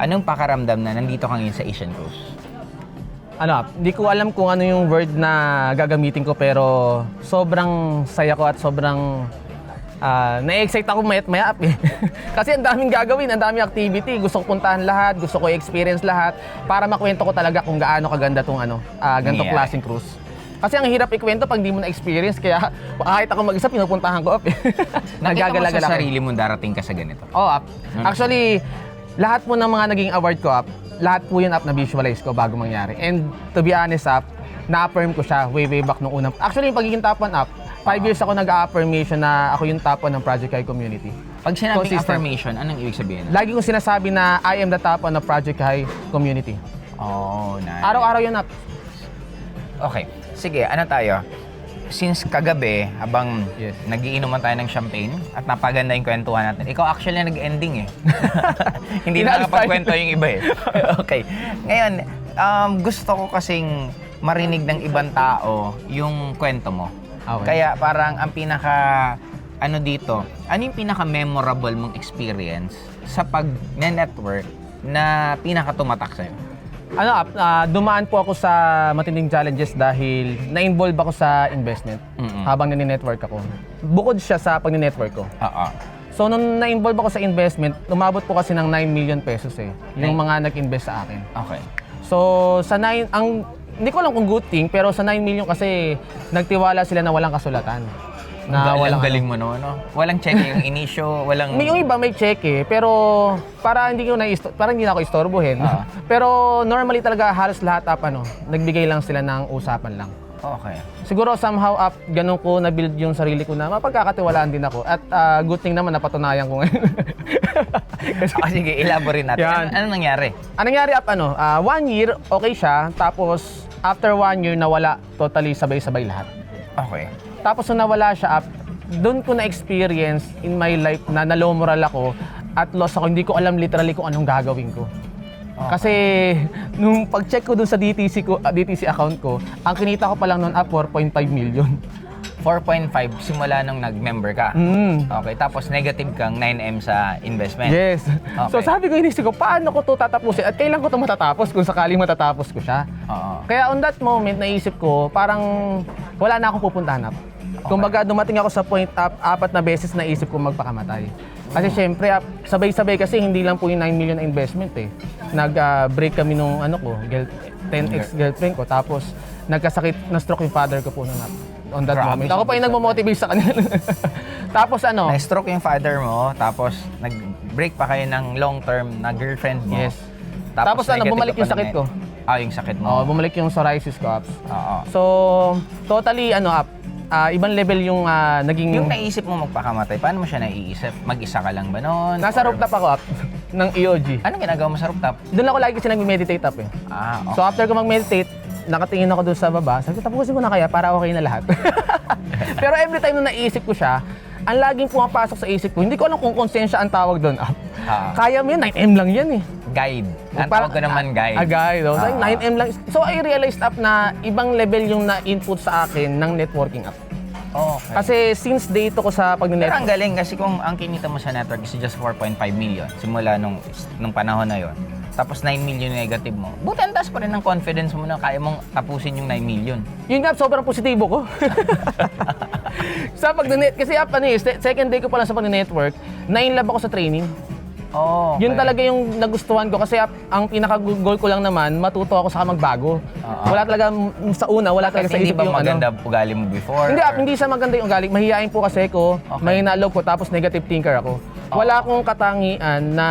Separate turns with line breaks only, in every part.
Anong pakaramdam na nandito ka ngayon sa Asian Cruise?
Ano, hindi ko alam kung ano yung word na gagamitin ko pero sobrang saya ko at sobrang ah, na-excite ako mayat maya eh. Kasi ang daming gagawin, ang daming activity. Gusto ko puntahan lahat, gusto ko i-experience lahat para makwento ko talaga kung gaano kaganda tong ano, ah, ganitong
Nangyayari.
klaseng cruise. Kasi ang hirap ikwento pag di mo na-experience kaya kahit ako mag-isa pinupuntahan ko up.
Nakita mo sa sarili mo darating ka sa ganito?
Oh, up. Actually, lahat po ng mga naging award ko up, lahat po yun up na visualize ko bago mangyari. And to be honest up, na-affirm ko siya way way back nung unang. Actually, yung pagiging top 1 up, 5 years ako nag-affirmation na ako yung top 1 ng Project Kai community.
Pag sinabing
Consistent.
affirmation, anong ibig sabihin?
Lagi kong sinasabi na I am the top 1 ng Project Kai community.
Oh, nice.
Araw-araw yun up.
Okay. Sige, ano tayo? Since kagabi, habang
Yes.
nagiinuman tayo ng champagne at napaganda yung kwentuhan natin, ikaw actually nag-ending eh. Hindi na
Inalis
nakapagkwento yung iba eh. okay. Ngayon, um, gusto ko kasing marinig ng ibang tao yung kwento mo.
Okay.
Kaya parang ang pinaka ano dito, ano yung pinaka memorable mong experience sa pag-network na pinaka tumatak sa'yo?
Ano up, ah, dumaan po ako sa matinding challenges dahil na-involve ako sa investment
Mm-mm.
habang nani-network ako. Bukod siya sa pag-network ko.
Oo.
So nung na-involve ako sa investment, umabot po kasi ng 9 million pesos eh, yung
Nine?
mga nag-invest sa akin.
Okay.
So sa 9, ang hindi ko alam kung good thing, pero sa 9 million kasi nagtiwala sila na walang kasulatan.
Na walang
walang
galing mo no, no? Walang check yung inisyo, walang...
May yung iba may check eh, pero para hindi ko na para hindi na ako istorbohin.
Ah.
pero normally talaga halos lahat up ano, nagbigay lang sila ng usapan lang.
Okay.
Siguro somehow up ganun ko na build yung sarili ko na mapagkakatiwalaan din ako. At ah, good thing naman napatunayan ko ngayon. Kasi
Ah, sige, elaborate natin.
Yan.
Ano, anong nangyari?
Ang nangyari up ano, ah, one year okay siya, tapos after one year nawala totally sabay-sabay lahat.
Okay.
Tapos nung nawala siya up, doon ko na-experience in my life na nalow moral ako at lost ako. Hindi ko alam literally kung anong gagawin ko. Kasi nung pag-check ko doon sa DTC ko, ah, DTC account ko, ang kinita ko pa lang noon up 4.5 million.
4.5 simula nung nag-member ka.
Mm.
Okay, tapos negative kang 9M sa investment.
Yes. So
Okay.
sabi ko, inisip ko, paano ko to tatapusin at kailan ko to matatapos kung sakaling matatapos ko siya.
Oo.
Kaya on that moment, naisip ko, parang wala na akong pupuntahan up. Kumbaga, dumating ako sa point up, apat na beses na isip ko magpakamatay. Kasi syempre, sabay-sabay kasi hindi lang po yung 9 million na investment eh. Nag-break kami nung ano ko, girl, 10 ex-girlfriend ko. Tapos, nagkasakit na stroke yung father ko po nung. On that
Grabe,
moment. Ako pa yung nagmamotivate sa kanila. Tapos ano,
Na-stroke yung father mo, tapos nag-break pa kayo ng long-term na girlfriend mo.
Yes. Tapos ano,
negative
bumalik
ka pa
yung sakit ko.
Ah, yung sakit mo.
oh, bumalik yung psoriasis ko up.
Oo.
So, totally ano up. Ah, ibang level yung ah, naging...
Yung naisip mo magpakamatay, paano mo siya naiisip? Mag-isa ka lang ba noon?
Nasa
Or-
rooftop ako up ng EOG.
Anong ginagawa mo sa rooftop?
Doon ako lagi kasi nag-meditate up eh.
Ah, okay.
So after ko mag-meditate, nakatingin ako doon sa baba. Sabi ko, tapusin ko na kaya para okay na lahat. Pero every time na naisip ko siya, ang laging pumapasok sa isip ko, hindi ko alam kung konsensya ang tawag doon. up.
Ah.
Kaya mo yun, 9M lang yan eh.
guide. Ang tawag ko naman guide.
Ah, guide. Oh.
Ah.
9M lang. So I realized up na ibang level yung na-input sa akin ng networking app.
Okay.
Kasi since date ko sa
Pero ang
pag-network,
galing kasi kung ang kinita mo sa network is just 4.5 million simula nung, nung panahon na yon. Tapos 9 million negative mo. Buti ang taas pa rin ng confidence mo na kaya mong tapusin yung 9 million.
yun nga, sobrang positibo ko. sa pag-net, kasi up, ano eh, se- second day ko pa lang sa pag-network, na-inlove ako sa training.
Oh,
Yun talaga yung nagustuhan ko kasi ang pinaka-goal ko lang naman, matuto ako sa magbago.
Oo.
Wala talaga, mm, sa una, wala talaga sa
hindi
isip yung
maganda
ano.
ugali mo before?
Hindi,
or-
hindi siya maganda yung ugali. Mahihain po kasi ko,
Okay.
loob ko, tapos negative thinker ako. Wala akong katangian na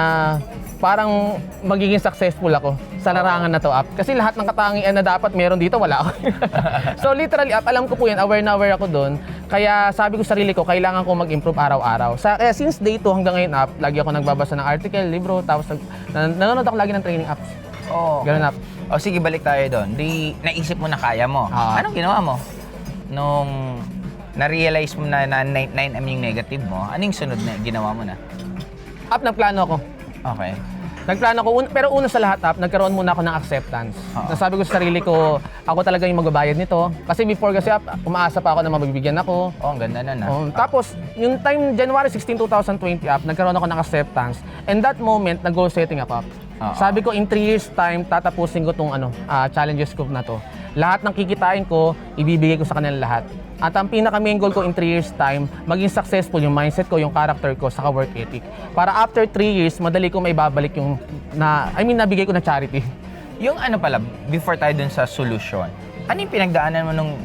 parang magiging successful ako sa larangan na to up. Kasi lahat ng katangian na dapat meron dito, wala ako. so literally up, alam ko po yan, aware na aware ako doon. Kaya sabi ko sa sarili ko, kailangan ko mag-improve araw-araw. Sa, kaya since day 2 hanggang ngayon up, lagi ako nagbabasa ng article, libro, tapos nag, nan- nanonood ako lagi ng training apps.
Oh,
Ganun up.
O sige, balik tayo doon. Di, naisip mo na kaya mo.
Ah.
Anong ginawa mo? Nung na-realize mo na, na 9, 9M yung negative mo, anong sunod na ginawa mo na?
Up, nagplano ako.
Okay.
Nagplano ko, un- pero una sa lahat, up, nagkaroon muna ako ng acceptance.
Oo.
Nasabi ko sa sarili ko, ako talaga yung magbabayad nito. Kasi before kasi up, umaasa pa ako na mabibigyan ako.
Oh, ang ganda nun ah.
Um, tapos, yung time January 16, 2020 up, nagkaroon ako ng acceptance. And that moment, nag-goal setting ako up.
Oo.
Sabi ko, in 3 years time, tatapusin ko tong ano, ah, challenges ko na to. Lahat ng kikitain ko, ibibigay ko sa kanila lahat. At ang pinaka main goal ko in 3 years time, maging successful yung mindset ko, yung character ko, saka work ethic. Para after 3 years, madali ko may babalik yung, na, I mean, nabigay ko na charity.
Yung ano pala, before tayo dun sa solution, ano yung pinagdaanan mo nung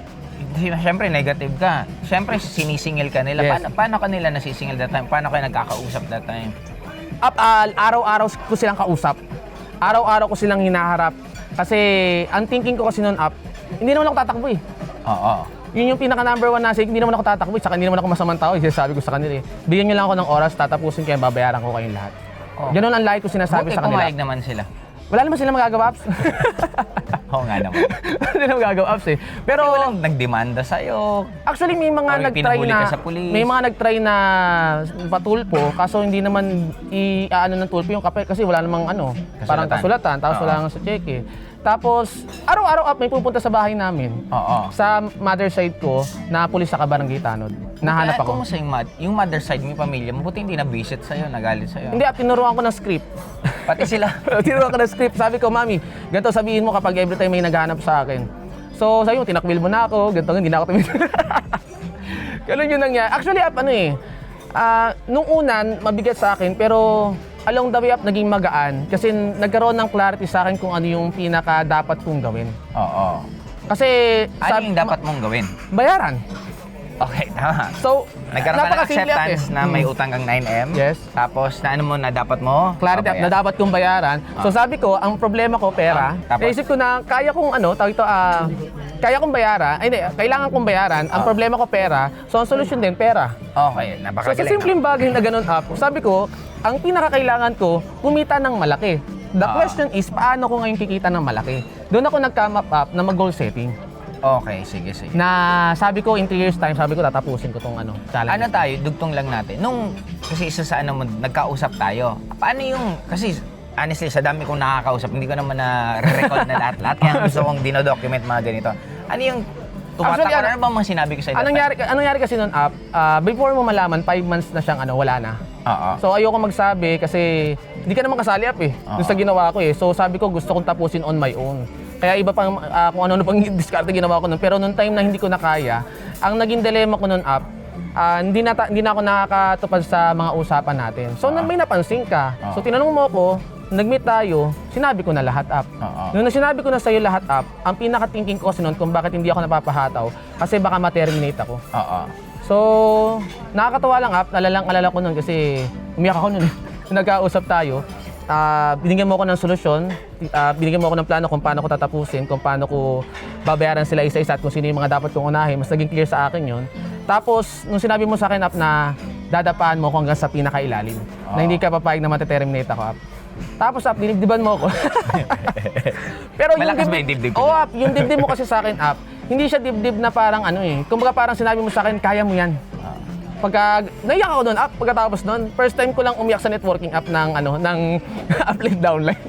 Siyempre, negative ka. Siyempre, sinisingil ka nila.
Yes.
Paano, paano ka nila nasisingil that time? Paano kayo nagkakausap that time?
Up, ah, araw-araw ko silang kausap. Araw-araw ko silang hinaharap. Kasi ang thinking ko kasi noon up, hindi naman ako tatakbo eh.
Oo.
Yun yung pinaka number one nasa hindi naman ako tatakbo, eh. saka hindi naman ako masamang tao, sinasabi ko sa kanila eh. Bigyan niyo lang ako ng oras, tatapusin kayo, babayaran ko kayong lahat.
Oh.
Ganun ang lagi ko sinasabi
Buti
sa kanila.
pumayag naman sila.
Wala naman sila magagawa, Aps.
Oo nga naman.
Wala nila magagawa, Aps eh.
Pero
Pero
walang nagdemanda sa'yo.
actually may mga
Or
nag-try na,
ka sa pulis.
may mga nag-try na patulpo, kaso hindi naman i ano ng tulpo yung kape kasi wala namang ano, parang
Kasulatan.
kasulatan, tapos
Oo.
wala nang sa cheque. Tapos araw-araw up may pupunta sa bahay namin.
Oo.
Sa mother side ko, na pulis sa Kabarangay Tanod. Nahanap ako.
Kumusta yung, mad- yung mother side mo, yung pamilya mo, buti hindi na-visit sa'yo, nagalit sa'yo.
Hindi, at tinuruan ko ng script.
Pati sila.
tinuruan ko ng script. Sabi ko, Mami, ganito sabihin mo kapag every time may naghahanap sa akin. So, sabi mo, tinakwil mo na ako, ganito, hindi na ako tumingin. Ganun yun nangyari. Actually, up, ano eh, ah, nung unan, mabigat sa akin, pero along the way up, naging magaan. Kasi nagkaroon ng clarity sa akin kung ano yung pinaka dapat kong gawin.
Oo.
Kasi,
Ano yung dapat mong gawin?
bayaran.
Okay, tama.
So,
Nagkaroon ka ng
napakasimple
acceptance
eh.
na may
Hmm.
utang kang 9M.
Yes.
Tapos, na ano mo na dapat mo?
clarity up na dapat kong bayaran. So sabi ko, ang problema ko pera.
Ah, tapos?
Naisip ko na kaya kong ano, tawag ito, ah, kaya kong bayaran. Ay, hindi, kailangan kong bayaran. Ang
Ah.
problema ko pera. So ang solusyon din pera.
Okay,
So sa
napakagaling.
simpleng bagay na ganun up, sabi ko, ang pinakakailangan ko, kumita ng malaki. The
Ah.
question is, paano ko ngayon kikita ng malaki? Doon ako nag-come up, up na mag-goal setting.
Okay, sige, sige.
Na sabi ko, in 3 years time, sabi ko, tatapusin ko tong ano, challenge.
Ano tayo, dugtong lang natin. Nung, kasi isa sa ano mo, nagkausap tayo. Paano yung, kasi honestly, sa dami kong nakakausap, hindi ko naman na-recall na lahat-lahat. Kaya gusto kong dinodocument mga ganito. Ano yung tumatak
Actually, ano-
ano ba mga sinabi ko sa'yo?
Anong nangyari, anong nangyari kasi noon up, ah, before mo malaman, 5 months na siyang ano, wala na.
Oo.
So ayoko magsabi kasi hindi ka naman kasali up eh. Doon sa ginawa ko eh. So sabi ko gusto kong tapusin on my own. Kaya iba pang ah, kung ano-ano pang diskarte ginawa ko noon. Pero noong time na hindi ko na kaya, ang naging dilemma ko noon up, ah, hindi, na ta- hindi na ako nakakatupad sa mga usapan natin. So na may napansin ka. So tinanong mo ako, nag-meet tayo, sinabi ko na lahat up.
Oo.
Nung sinabi ko na sa'yo lahat up, ang pinaka-thinking ko kasi noon kung bakit hindi ako napapahataw, kasi baka ma-terminate ako.
Oo.
So, nakakatawa lang up, nalalang alala ko nun kasi umiyak ako nun. Nagkausap tayo. Ah, binigyan mo ako ng solusyon, ah, binigyan mo ako ng plano kung paano ko tatapusin, kung paano ko babayaran sila isa-isa at kung sino yung mga dapat kong unahin. Mas naging clear sa akin yon. Tapos, nung sinabi mo sa akin up na dadapaan mo ako hanggang sa pinakailalim, na hindi ka papayag na mateterminate ako up. Tapos up, dinibdiban mo ako. Pero
Malakas ba yung dibdib ko
Oo, up, yung dibdib mo kasi sa akin up, hindi siya dibdib na parang ano eh. Kumbaga parang sinabi mo sa akin, kaya mo yan. Pagka, naiyak ako doon, up, pagkatapos doon, first time ko lang umiyak sa networking app ng, ano, ng upline downline.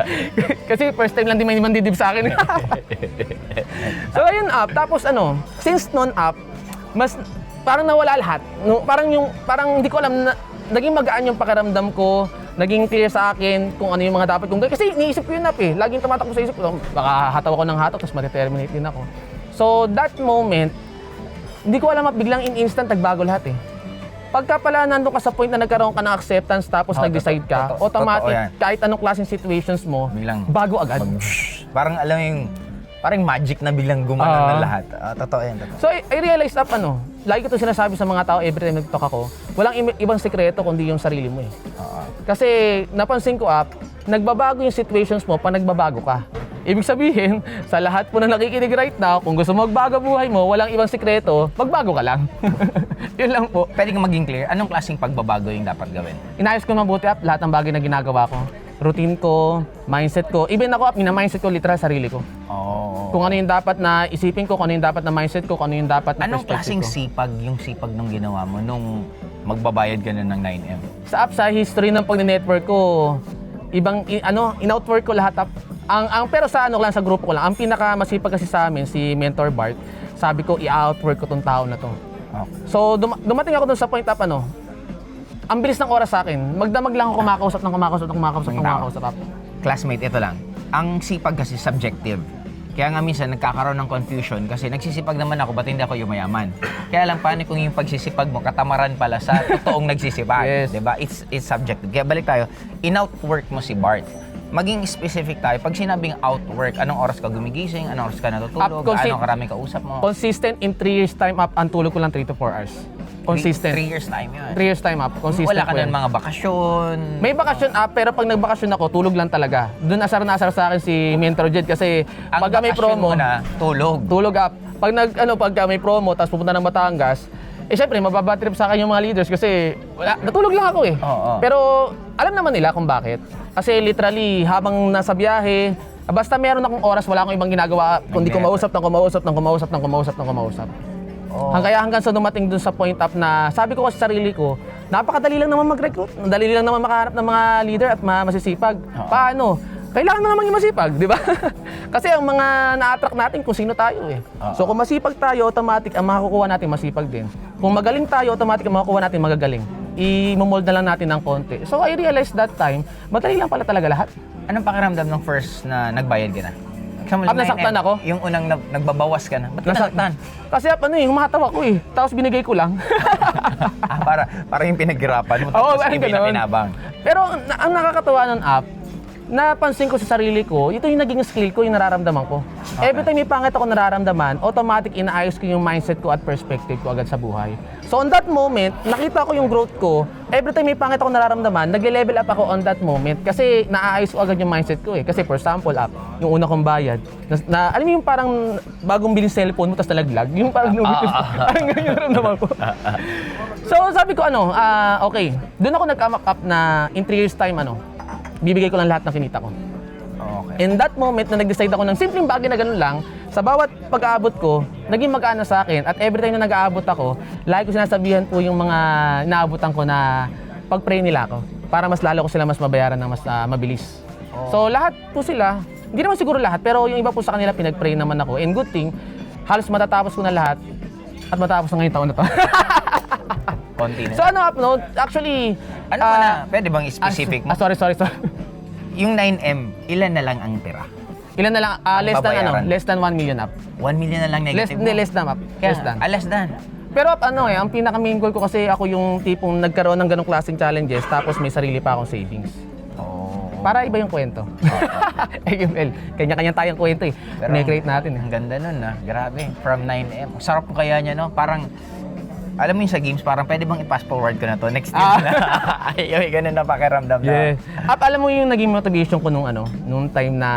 Kasi first time lang di may mandidib sa akin. so ayun up, tapos ano, since noon up, mas parang nawala lahat. No, parang yung, parang hindi ko alam na, naging magaan yung pakiramdam ko, naging clear sa akin kung ano yung mga dapat kong gawin. Kasi iniisip ko yun up eh. Laging tumatakbo sa isip ko, baka hataw ako ng hataw, tapos ma-terminate din ako. So that moment, hindi ko alam at biglang in instant nagbago lahat eh. Pagka pala nandun ka sa point na nagkaroon ka ng acceptance tapos
Oo,
nag-decide ka,
totoo-
automatic,
totoo yan.
kahit anong klaseng situations mo,
Biglang-
bago agad.
Parang alam yung, parang magic na bilang gumana
Oo.
ng lahat. Ah, totoo yan, totoo.
So I, I realized up ano, lagi ko ito sinasabi sa mga tao every time nag-talk ako, walang im- ibang sekreto kundi yung sarili mo eh.
Oo.
Kasi napansin ko up, nagbabago yung situations mo pag nagbabago ka. Ibig sabihin, sa lahat po na nakikinig right now, kung gusto mo magbago buhay mo, walang ibang sikreto, magbago ka lang. Yun lang po.
Pwede kang maging clear, anong klaseng pagbabago yung dapat gawin?
Inayos ko mabuti up lahat ng bagay na ginagawa ko. Routine ko, mindset ko. Even ako mina-mindset ko literal sarili ko.
Oo.
Kung ano yung dapat na isipin ko, kung ano yung dapat na mindset ko, kung ano yung dapat na
Anong klaseng
perspective ko.
sipag yung sipag nung ginawa mo nung magbabayad ka na ng 9M?
Sa app, sa history ng pag-network ko, ibang, i- ano, in-outwork ko lahat up. Ang, ang, pero sa ano lang, sa grupo ko lang, ang pinaka masipag kasi sa amin, si Mentor Bart, sabi ko, i-outwork ko tong tao na to.
Okay.
So, dum- dumating ako dun sa point up, ano, ang bilis ng oras sa akin. Magdamag lang ako kumakausap ng kumakausap ng kumakausap ng kumakausap. Ap.
Classmate, ito lang. Ang sipag kasi subjective. Kaya nga minsan nagkakaroon ng confusion kasi nagsisipag naman ako, ba't hindi ako yumayaman? Kaya lang, paano kung yung pagsisipag mo, katamaran pala sa totoong nagsisipag?
Yes.
ba? It's, it's subjective. Kaya balik tayo, in-outwork mo si Bart. Maging specific tayo. Pag sinabing outwork, anong oras ka gumigising, anong oras ka natutulog,
Up,
anong karami kausap mo?
Consistent in 3 years time up, ang tulog ko lang 3 to 4 hours. Consistent.
3 years time yun.
3 years time up, consistent
Wala ka nun mga bakasyon.
May bakasyon up, pero pag nagbakasyon ako, tulog lang talaga. Doon asar na asar sa akin si Mentor Jed kasi
Ang
pag may promo,
mo na, tulog.
tulog up. Pag nag ano pag may promo tapos pupunta ng Batangas, eh syempre mababatrip sa akin yung mga leaders kasi wala, natulog lang ako eh.
Oo.
Pero alam naman nila kung bakit. Kasi literally habang nasa biyahe, basta meron akong oras wala akong ibang ginagawa kundi kumausap ng kumausap ng kumausap ng kumausap ng kumausap.
Oo.
Hang kaya hanggang sa dumating dun sa point up na sabi ko kasi sa sarili ko, napakadali lang naman mag-recruit. Dali lang naman makahanap ng mga leader at ma- masisipag. Paano? Kailangan mo naman yung masipag, di ba? kasi ang mga na-attract natin kung sino tayo eh.
Oo.
So kung masipag tayo, automatic ang makakukuha natin masipag din. Kung magaling tayo, automatic ang makakukuha natin magagaling. I-mold na lang natin ng konti. So I realized that time, madali lang pala talaga lahat.
Anong pakiramdam ng first na nagbayad ka na? Kasama
Ah, nasaktan ako?
Yung unang nag- nagbabawas ka na. Ba't nasaktan?
Kasi ano eh, humataw ako eh. Tapos binigay ko lang.
ah, para, para yung pinaghirapan mo.
Oo,
tapos
parang
ibig na pinabang.
Pero na- ang nakakatawa ng app, napansin ko sa sarili ko, ito yung naging skill ko, yung nararamdaman ko. Every time may pangit ako nararamdaman, automatic inaayos ko yung mindset ko at perspective ko agad sa buhay. So on that moment, nakita ko yung growth ko. Every time may pangit ako nararamdaman, nagle-level up ako on that moment kasi naaayos ko agad yung mindset ko eh. Kasi for example, app, yung una kong bayad, na, na alam mo yung parang bagong biling cellphone mo tapos nalaglag, yung parang numitis, parang ganyan yung naramdaman ko. So sabi ko ano, ah, okay, doon ako nag-come up na in 3 years time ano, bibigay ko lang lahat ng kinita ko.
Okay.
In that moment na nag-decide ako ng simpleng bagay na ganun lang, sa bawat pag-aabot ko, naging mag-ana sa akin at every time na nag-aabot ako, lagi ko sinasabihan po yung mga naabutan ko na pag-pray nila ako para mas lalo ko sila mas mabayaran ng mas ah, mabilis. So lahat po sila, hindi naman siguro lahat, pero yung iba po sa kanila pinag-pray naman ako. And good thing, halos matatapos ko na lahat at matapos na ngayong taon na to.
Konti na.
so ano upload? Actually,
ano
ah,
na? Pwede bang specific mo?
Ah, sorry, sorry, sorry.
Yung 9M, ilan na lang ang tira?
Ilan na lang? ah, less than ano?
babayaran?
Less than 1 million up.
1 million na lang
Less,
negative
hindi,
mo.
less than up.
Kaya,
Less than.
Ah, less than.
Pero up, ano eh, ang pinaka main goal ko kasi ako yung tipong nagkaroon ng ganong klaseng challenges tapos may sarili pa akong savings.
Oh.
Para iba yung kwento. AML, kanya-kanya tayong kwento eh.
Pero
Pinag-create natin eh.
Ang ganda nun ah. Grabe. From 9M. Sarap po kaya niya no? Parang, alam mo yung sa games, parang pwede bang i-pass forward ko na to? Next year
Ah.
na. Ay, ay, ganun na pakiramdam na.
Yeah. Up, alam mo yung naging motivation ko nung ano, nung time na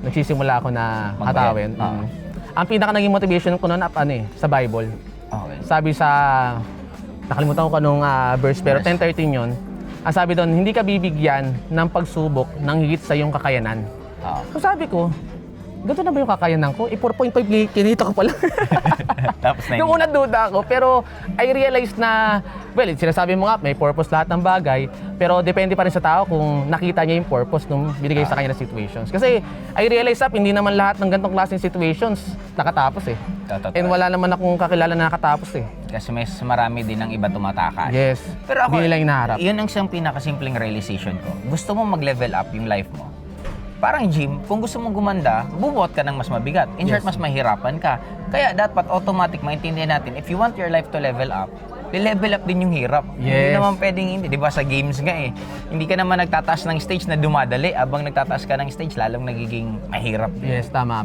nagsisimula ako na
Magbayad.
hatawin.
Ah.
Mm. Ang pinaka naging motivation ko noon ano eh, sa Bible.
Okay.
Sabi sa, nakalimutan ko kanong ah, verse, pero
Verse.
10.13 yun. Ang sabi doon, hindi ka bibigyan ng pagsubok ng higit sa iyong kakayanan.
Ah.
So sabi ko, ganito na ba yung kakayanan ko? Eh, 4.5 ni- kinita ko pala.
Tapos na
yung una duda ako, pero I realized na, well, sinasabi mo nga, may purpose lahat ng bagay, pero depende pa rin sa tao kung nakita niya yung purpose nung binigay sa kanya na situations. Kasi I realized up, hindi naman lahat ng ganitong klaseng situations nakatapos eh.
Totoo.
And wala naman akong kakilala na nakatapos eh.
Kasi mas marami din ang iba tumatakas.
Yes.
Pero ako,
Hindi nila hinaharap.
yun ang isang pinakasimpleng realization ko. Gusto mo mag-level up yung life mo. Parang gym, kung gusto mong gumanda, bubuhat ka ng mas mabigat. In short, mas mahirapan ka. Kaya dapat automatic maintindihan natin, if you want your life to level up, level up din yung hirap. Hindi
Yes.
naman pwedeng hindi. Di ba sa games nga eh, hindi ka naman nagtataas ng stage na dumadali. Abang nagtataas ka ng stage, lalong nagiging mahirap. din.
Yes, tama.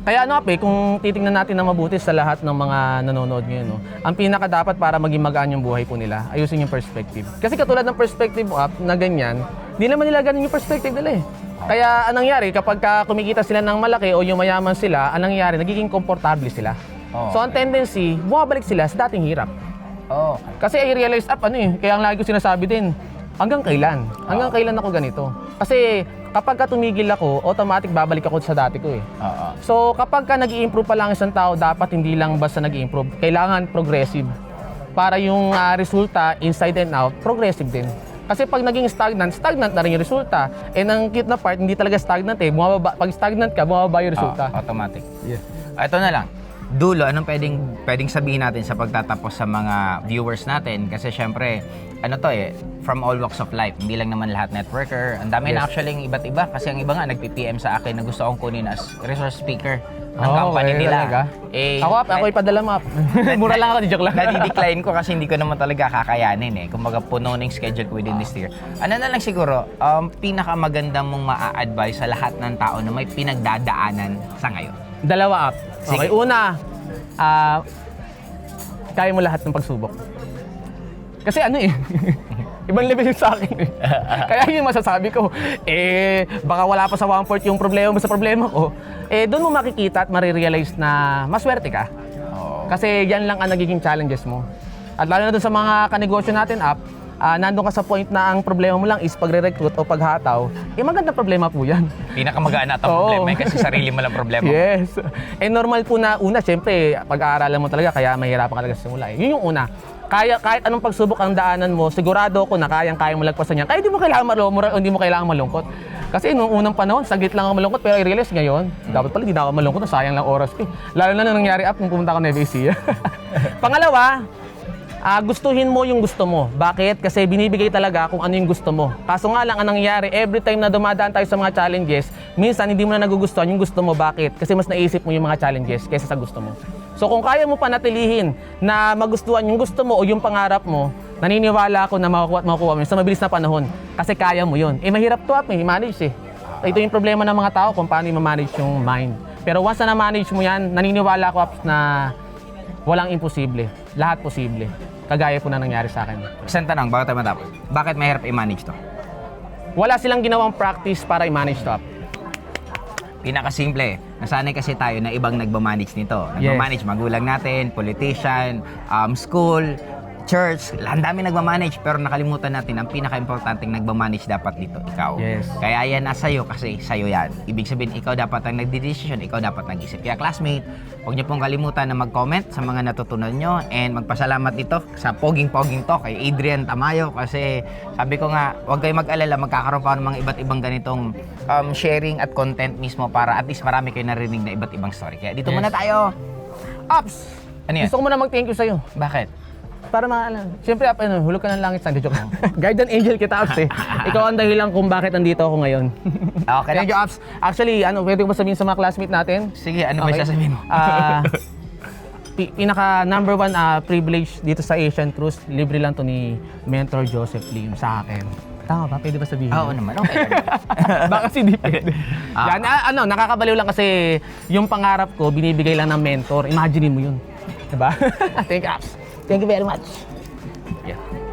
Kaya ano, Ape, kung titingnan natin na mabuti sa lahat ng mga nanonood ngayon, no, ang pinaka dapat para maging magaan yung buhay po nila, ayusin yung perspective. Kasi katulad ng perspective mo, Ap, na ganyan, di naman nila ganun yung perspective nila eh. Kaya anong nangyari, kapag ka kumikita sila ng malaki o yung mayaman sila, anong nangyari, nagiging komportable sila.
Oo.
So ang tendency, bumabalik sila sa dating hirap.
Oh,
Kasi I realized up ano eh, kaya ang lagi ko sinasabi din, hanggang kailan? Hanggang kailan ako ganito? Kasi kapag ka tumigil ako, automatic babalik ako sa dati ko eh.
oo.
So kapag ka nag improve pa lang isang tao, dapat hindi lang basta nag improve Kailangan progressive. Para yung ah, resulta, inside and out, progressive din. Kasi pag naging stagnant, stagnant na rin yung resulta. And ang cute na part, hindi talaga stagnant eh. Bumababa, pag stagnant ka, bumababa yung resulta.
Ah, automatic.
Yes.
Ito na lang. dulo, anong pwedeng, pwedeng sabihin natin sa pagtatapos sa mga viewers natin? Kasi syempre, ano to eh, from all walks of life. Hindi lang naman lahat networker. Ang dami na
Yes.
actually yung iba't iba. Kasi ang iba nga nag-PPM sa akin na gusto kong kunin as resource speaker ng
Oo,
company
eh,
nila.
talaga.
Eh,
ako, ap, ako ipadala mo. ap. Mura lang ako, di joke lang.
Nadi-decline ko kasi hindi ko naman talaga kakayanin eh. Kumbaga puno na yung schedule ko within this year. Ano na lang siguro, um, pinakamaganda mong maa-advise sa lahat ng tao na may pinagdadaanan sa ngayon.
Dalawa up. Okay,
Sige.
una, ah, kaya mo lahat ng pagsubok. Kasi ano eh, ibang level yun sa akin eh. Kaya yun masasabi ko, eh, baka wala pa sa one fourth yung problema mo sa problema ko, eh, doon mo makikita at marirealize na maswerte ka.
Oo.
Kasi yan lang ang nagiging challenges mo. At lalo na doon sa mga kanegosyo natin, up, ah, nandun ka sa point na ang problema mo lang is pagre-recruit o paghataw, eh magandang problema po yan.
Pinakamagaan na
Oo.
problema eh, kasi sarili mo lang problema.
Yes. Eh normal po na una, syempre, pag-aaralan mo talaga kaya mahirapan ka talaga sa simula. eh. Yun yung una. Kaya kahit anong pagsubok ang daanan mo, sigurado ako na kayang kaya mo lagpasan yan. Kaya hindi mo kailangan malumura, hindi mo kailangan malungkot. Kasi nung unang panahon, saglit lang ako malungkot, pero I-realize ngayon, dapat pala hindi na ako malungkot, sayang lang oras ko. eh. Lalo na nung nangyari up nung pumunta ako na Ecija. Pangalawa, Ah, gustuhin mo yung gusto mo. Bakit? Kasi binibigay talaga kung ano yung gusto mo. Kaso nga lang, ang nangyayari, every time na dumadaan tayo sa mga challenges, minsan hindi mo na nagugustuhan yung gusto mo. Bakit? Kasi mas naisip mo yung mga challenges kaysa sa gusto mo. So kung kaya mo panatilihin na magustuhan yung gusto mo o yung pangarap mo, naniniwala ako na makukuha at makukuha mo sa mabilis na panahon. Kasi kaya mo yun. Eh mahirap to up eh, manage eh. Ito yung problema ng mga tao kung paano i-manage yung mind. Pero once na na-manage mo yan, naniniwala ako na walang imposible. Lahat posible. Kagaya po na nangyari sa akin.
Isang tanong, bago tayo matapos. Bakit mahirap i-manage to?
Wala silang ginawang practice para i-manage to.
Pinakasimple, nasanay kasi tayo na ibang nagmamanage nito. Nagmamanage magulang natin, politician, um, school, church, ang dami nagmamanage pero nakalimutan natin ang pinaka-importanting nagmamanage dapat dito, ikaw.
Yes.
Kaya yan nasa iyo kasi sa'yo yan. Ibig sabihin, ikaw dapat ang nagde-decision, ikaw dapat nag-isip. Kaya classmate, huwag niyo pong kalimutan na mag-comment sa mga natutunan nyo and magpasalamat dito sa poging-poging to kay Adrian Tamayo kasi sabi ko nga, huwag kayo mag-alala, magkakaroon pa ng mga iba't ibang ganitong um, sharing at content mismo para at least marami kayo narinig na iba't ibang story. Kaya dito
Yes.
muna tayo.
Ups!
Ano yan?
Gusto ko muna mag-thank you sa'yo.
Bakit?
Para maalam. Siyempre, up, ano, hulog ka ng langit sa joke lang. Guardian angel kita, Ups eh. Ikaw ang dahilan kung bakit nandito ako ngayon.
Okay
Thank you, Ups. Actually, ano, pwede ko ba sabihin sa mga classmate natin?
Sige, ano ba
Okay.
sasabihin mo?
Ah, pi- pinaka number one ah, privilege dito sa Asian Cruise, libre lang to ni Mentor Joseph Lim sa akin. Tama ba? Pwede ba sabihin?
Oo
yun?
naman, okay.
Baka kasi di pwede.
Ah.
Yan, ah, ano, nakakabaliw lang kasi yung pangarap ko, binibigay lang ng mentor. Imagine mo yun. Diba? Thank you, Apps. Thank you very much.
yeah.